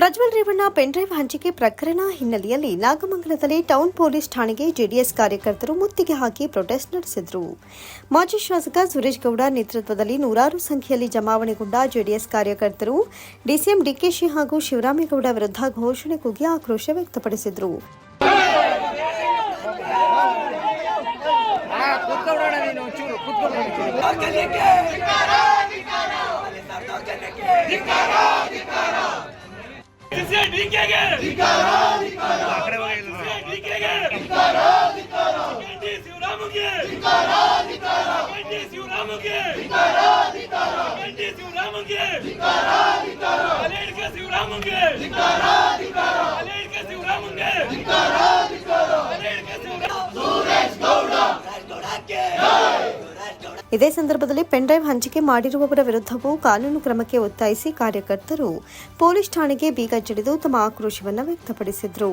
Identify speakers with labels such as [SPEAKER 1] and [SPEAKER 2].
[SPEAKER 1] Prajwal Revanna pen drive ಹಂಚಿಕೆ ಪ್ರಕರಣ ಹಿನ್ನೆಲೆಯಲ್ಲಿ ನಾಗಮಂಗಲದಲ್ಲಿ ಟೌನ್ ಪೊಲೀಸ್ ಠಾಣೆಗೆ ಜೆಡಿಎಸ್ ಕಾರ್ಯಕರ್ತರು ಮುತ್ತಿಗೆ ಹಾಕಿ ಪ್ರೊಟೆಸ್ಟ್ ನಡೆಸಿದರು. ಮಾಜಿ ಶಾಸಕ ಸುರೇಶ್ ಗೌಡ ನೇತೃತ್ವದಲ್ಲಿ ನೂರಾರು ಸಂಖ್ಯೆಯಲ್ಲಿ ಜಮಾವಣೆಗೊಂಡ ಜೆಡಿಎಸ್ ಕಾರ್ಯಕರ್ತರು ಡಿಸಿಎಂ ಡಿಕೆಶಿ ಹಾಗೂ ಶಿವರಾಮೇಗೌಡ ವಿರುದ್ಧ ಘೋಷಣೆ ಕೂಗಿ ಆಕ್ರೋಶ ವ್ಯಕ್ತಪಡಿಸಿದರು.
[SPEAKER 2] ಶಿವರಾಮುಗೆ ಶಿವರಾಮುಗೆ ಶಿವರಾಮುಗೆ
[SPEAKER 1] ಇದೇ ಸಂದರ್ಭದಲ್ಲಿ ಪೆನ್ಡ್ರೈವ್ ಹಂಚಿಕೆ ಮಾಡಿರುವವರ ವಿರುದ್ಧವೂ ಕಾನೂನು ಕ್ರಮಕ್ಕೆ ಒತ್ತಾಯಿಸಿ ಕಾರ್ಯಕರ್ತರು ಪೊಲೀಸ್ ಠಾಣೆಗೆ ಬೀಗ ಜಡಿದು ತಮ್ಮ ಆಕ್ರೋಶವನ್ನು ವ್ಯಕ್ತಪಡಿಸಿದರು.